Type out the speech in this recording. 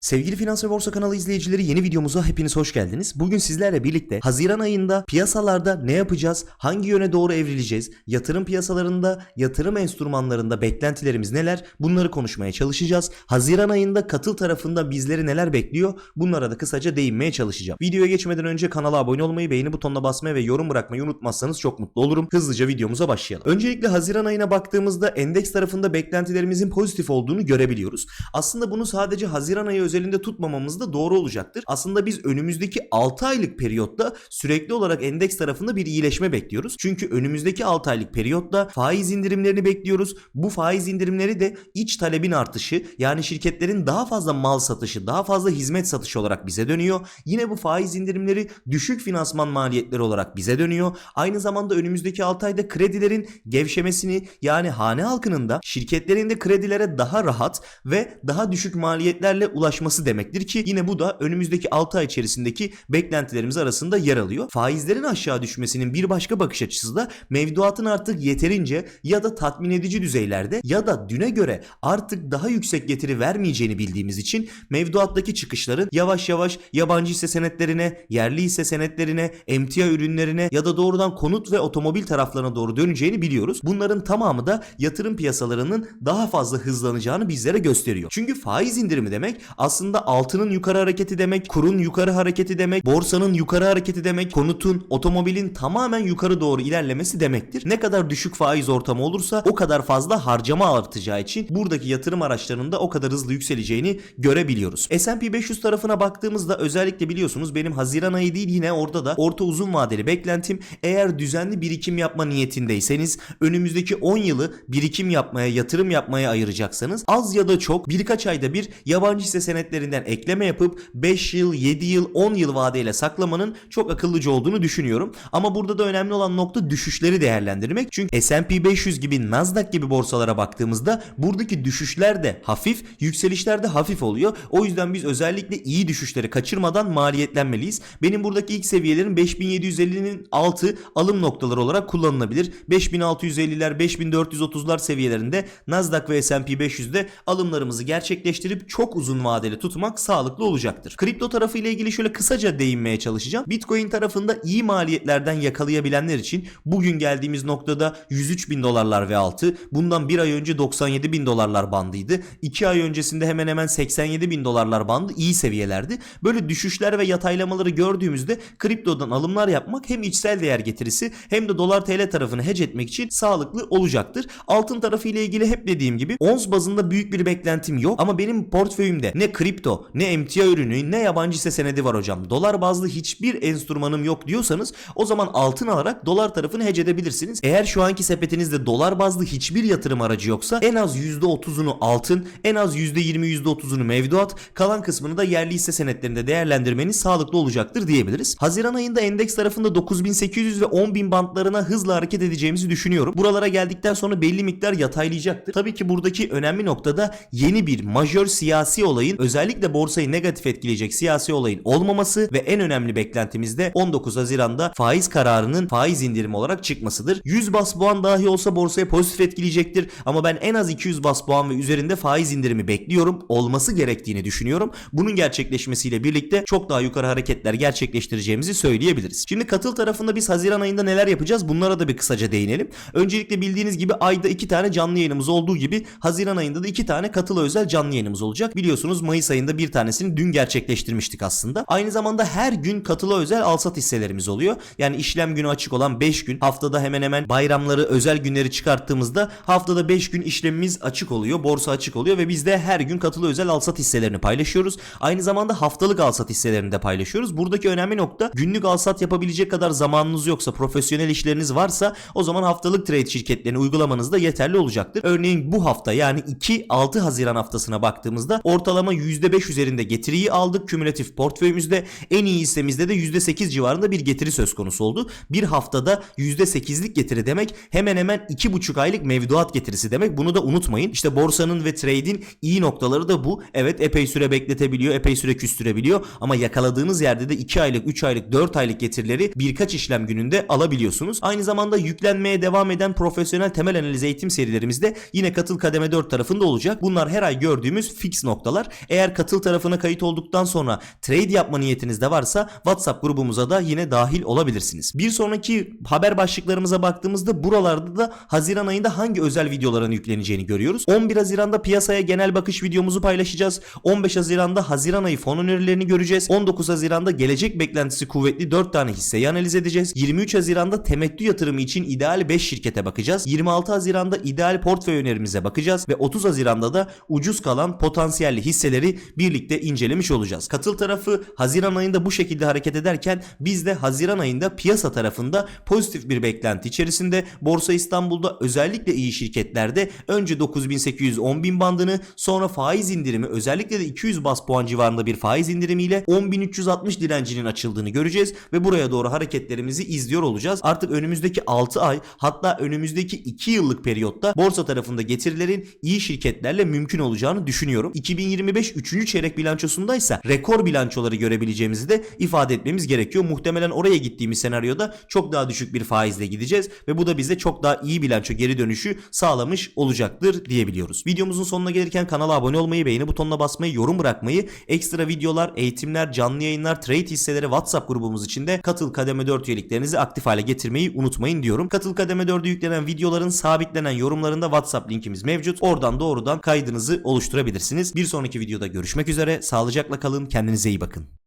Sevgili Finans ve Borsa kanalı izleyicileri yeni videomuza hepiniz hoş geldiniz. Bugün sizlerle birlikte Haziran ayında piyasalarda ne yapacağız, hangi yöne doğru evrileceğiz, yatırım piyasalarında, yatırım enstrümanlarında beklentilerimiz neler bunları konuşmaya çalışacağız. Haziran ayında katıl tarafında bizleri neler bekliyor bunlara da kısaca değinmeye çalışacağım. Videoya geçmeden önce kanala abone olmayı, beğeni butonuna basmayı ve yorum bırakmayı unutmazsanız çok mutlu olurum. Hızlıca videomuza başlayalım. Öncelikle Haziran ayına baktığımızda endeks tarafında beklentilerimizin pozitif olduğunu görebiliyoruz. Aslında bunu sadece Haziran ayı özelinde tutmamamız da doğru olacaktır. Aslında biz önümüzdeki 6 aylık periyotta sürekli olarak endeks tarafında bir iyileşme bekliyoruz. Çünkü önümüzdeki 6 aylık periyotta faiz indirimlerini bekliyoruz. Bu faiz indirimleri de iç talebin artışı yani şirketlerin daha fazla mal satışı, daha fazla hizmet satışı olarak bize dönüyor. Yine bu faiz indirimleri düşük finansman maliyetleri olarak bize dönüyor. Aynı zamanda önümüzdeki 6 ayda kredilerin gevşemesini yani hane halkının da şirketlerin de kredilere daha rahat ve daha düşük maliyetlerle ulaşması demektir ki yine bu da önümüzdeki 6 ay içerisindeki beklentilerimiz arasında yer alıyor. Faizlerin aşağı düşmesinin bir başka bakış açısı da mevduatın artık yeterince ya da tatmin edici düzeylerde ya da düne göre artık daha yüksek getiri vermeyeceğini bildiğimiz için mevduattaki çıkışların yavaş yavaş yabancı hisse senetlerine, yerli hisse senetlerine, emtia ürünlerine ya da doğrudan konut ve otomobil taraflarına doğru döneceğini biliyoruz. Bunların tamamı da yatırım piyasalarının daha fazla hızlanacağını bizlere gösteriyor. Çünkü faiz indirimi demek aslında altının yukarı hareketi demek, kurun yukarı hareketi demek, borsanın yukarı hareketi demek, konutun, otomobilin tamamen yukarı doğru ilerlemesi demektir. Ne kadar düşük faiz ortamı olursa o kadar fazla harcama artacağı için buradaki yatırım araçlarının da o kadar hızlı yükseleceğini görebiliyoruz. S&P 500 tarafına baktığımızda özellikle biliyorsunuz benim Haziran ayı değil yine orada da orta uzun vadeli beklentim eğer düzenli birikim yapma niyetindeyseniz önümüzdeki 10 yılı birikim yapmaya, yatırım yapmaya ayıracaksanız az ya da çok birkaç ayda bir yabancı hisse senetlerinden ekleme yapıp 5 yıl, 7 yıl, 10 yıl vadeyle saklamanın çok akıllıca olduğunu düşünüyorum. Ama burada da önemli olan nokta düşüşleri değerlendirmek. Çünkü S&P 500 gibi Nasdaq gibi borsalara baktığımızda buradaki düşüşler de hafif, yükselişler de hafif oluyor. O yüzden biz özellikle iyi düşüşleri kaçırmadan maliyetlenmeliyiz. Benim buradaki ilk seviyelerin 5750'nin altı alım noktaları olarak kullanılabilir. 5650'ler, 5430'lar seviyelerinde Nasdaq ve S&P 500'de alımlarımızı gerçekleştirip çok uzun vadeli tutmak sağlıklı olacaktır. Kripto tarafı ile ilgili şöyle kısaca değinmeye çalışacağım. Bitcoin tarafında iyi maliyetlerden yakalayabilenler için bugün geldiğimiz noktada 103 bin dolarlar ve altı. Bundan bir ay önce 97 bin dolarlar bandıydı. 2 ay öncesinde hemen hemen 87 bin dolarlar bandı iyi seviyelerdi. Böyle düşüşler ve yataylamaları gördüğümüzde kriptodan alımlar yapmak hem içsel değer getirisi hem de dolar TL tarafını hedge etmek için sağlıklı olacaktır. Altın tarafı ile ilgili hep dediğim gibi ons bazında büyük bir beklentim yok ama benim portföyümde ne kripto, ne emtia ürünü, ne yabancı hisse senedi var hocam. Dolar bazlı hiçbir enstrümanım yok diyorsanız o zaman altın alarak dolar tarafını hedge edebilirsiniz. Eğer şu anki sepetinizde dolar bazlı hiçbir yatırım aracı yoksa en az %30'unu altın, en az %20 %30'unu mevduat, kalan kısmını da yerli hisse senetlerinde değerlendirmeniz sağlıklı olacaktır diyebiliriz. Haziran ayında endeks tarafında 9800 ve 10000 bantlarına hızla hareket edeceğimizi düşünüyorum. Buralara geldikten sonra belli miktar yataylayacaktır. Tabii ki buradaki önemli noktada yeni bir majör siyasi olayın özellikle borsayı negatif etkileyecek siyasi olayın olmaması ve en önemli beklentimiz de 19 Haziran'da faiz kararının faiz indirimi olarak çıkmasıdır. 100 bas puan dahi olsa borsaya pozitif etkileyecektir ama ben en az 200 bas puan ve üzerinde faiz indirimi bekliyorum. Olması gerektiğini düşünüyorum. Bunun gerçekleşmesiyle birlikte çok daha yukarı hareketler gerçekleştireceğimizi söyleyebiliriz. Şimdi katıl tarafında biz Haziran ayında neler yapacağız? Bunlara da bir kısaca değinelim. Öncelikle bildiğiniz gibi ayda iki tane canlı yayınımız olduğu gibi Haziran ayında da iki tane katıla özel canlı yayınımız olacak. Biliyorsunuz Mayıs ayında bir tanesini dün gerçekleştirmiştik aslında. Aynı zamanda her gün katıla özel alsat hisselerimiz oluyor. Yani işlem günü açık olan 5 gün haftada hemen hemen bayramları özel günleri çıkarttığımızda haftada 5 gün işlemimiz açık oluyor. Borsa açık oluyor ve biz de her gün katıla özel alsat hisselerini paylaşıyoruz. Aynı zamanda haftalık alsat hisselerini de paylaşıyoruz. Buradaki önemli nokta günlük alsat yapabilecek kadar zamanınız yoksa profesyonel işleriniz varsa o zaman haftalık trade şirketlerini uygulamanız da yeterli olacaktır. Örneğin bu hafta yani 2-6 Haziran haftasına baktığımızda ortalama %5 üzerinde getiriyi aldık. Kümülatif portföyümüzde en iyi hissemizde de %8 civarında bir getiri söz konusu oldu. Bir haftada %8'lik getiri demek hemen hemen 2,5 aylık mevduat getirisi demek. Bunu da unutmayın. İşte borsanın ve trade'in iyi noktaları da bu. Evet epey süre bekletebiliyor, epey süre küstürebiliyor ama yakaladığınız yerde de 2 aylık, 3 aylık, 4 aylık getirileri birkaç işlem gününde alabiliyorsunuz. Aynı zamanda yüklenmeye devam eden profesyonel temel analiz eğitim serilerimizde yine katıl kademe 4 tarafında olacak. Bunlar her ay gördüğümüz fix noktalar. Eğer katıl tarafına kayıt olduktan sonra trade yapma niyetiniz de varsa WhatsApp grubumuza da yine dahil olabilirsiniz. Bir sonraki haber başlıklarımıza baktığımızda buralarda da Haziran ayında hangi özel videoların yükleneceğini görüyoruz. 11 Haziran'da piyasaya genel bakış videomuzu paylaşacağız. 15 Haziran'da Haziran ayı fon önerilerini göreceğiz. 19 Haziran'da gelecek beklentisi kuvvetli 4 tane hisseyi analiz edeceğiz. 23 Haziran'da temettü yatırımı için ideal 5 şirkete bakacağız. 26 Haziran'da ideal portföy önerimize bakacağız ve 30 Haziran'da da ucuz kalan potansiyelli hisseleri birlikte incelemiş olacağız. Katıl tarafı Haziran ayında bu şekilde hareket ederken biz de Haziran ayında piyasa tarafında pozitif bir beklenti içerisinde Borsa İstanbul'da özellikle iyi şirketlerde önce 9800-10000 bandını sonra faiz indirimi özellikle de 200 bas puan civarında bir faiz indirimiyle 10360 direncinin açıldığını göreceğiz ve buraya doğru hareketlerimizi izliyor olacağız. Artık önümüzdeki 6 ay hatta önümüzdeki 2 yıllık periyotta borsa tarafında getirilerin iyi şirketlerle mümkün olacağını düşünüyorum. 2025 3. çeyrek bilançosundaysa rekor bilançoları görebileceğimizi de ifade etmemiz gerekiyor. Muhtemelen oraya gittiğimiz senaryoda çok daha düşük bir faizle gideceğiz ve bu da bize çok daha iyi bilanço geri dönüşü sağlamış olacaktır diyebiliyoruz. Videomuzun sonuna gelirken kanala abone olmayı, beğeni butonuna basmayı, yorum bırakmayı, ekstra videolar, eğitimler, canlı yayınlar, trade hisseleri WhatsApp grubumuz içinde Katıl Kademe 4 üyeliklerinizi aktif hale getirmeyi unutmayın diyorum. Katıl Kademe 4'e yüklenen videoların sabitlenen yorumlarında WhatsApp linkimiz mevcut. Oradan doğrudan kaydınızı oluşturabilirsiniz. Bir sonraki videoda görüşmek üzere. Sağlıcakla kalın. Kendinize iyi bakın.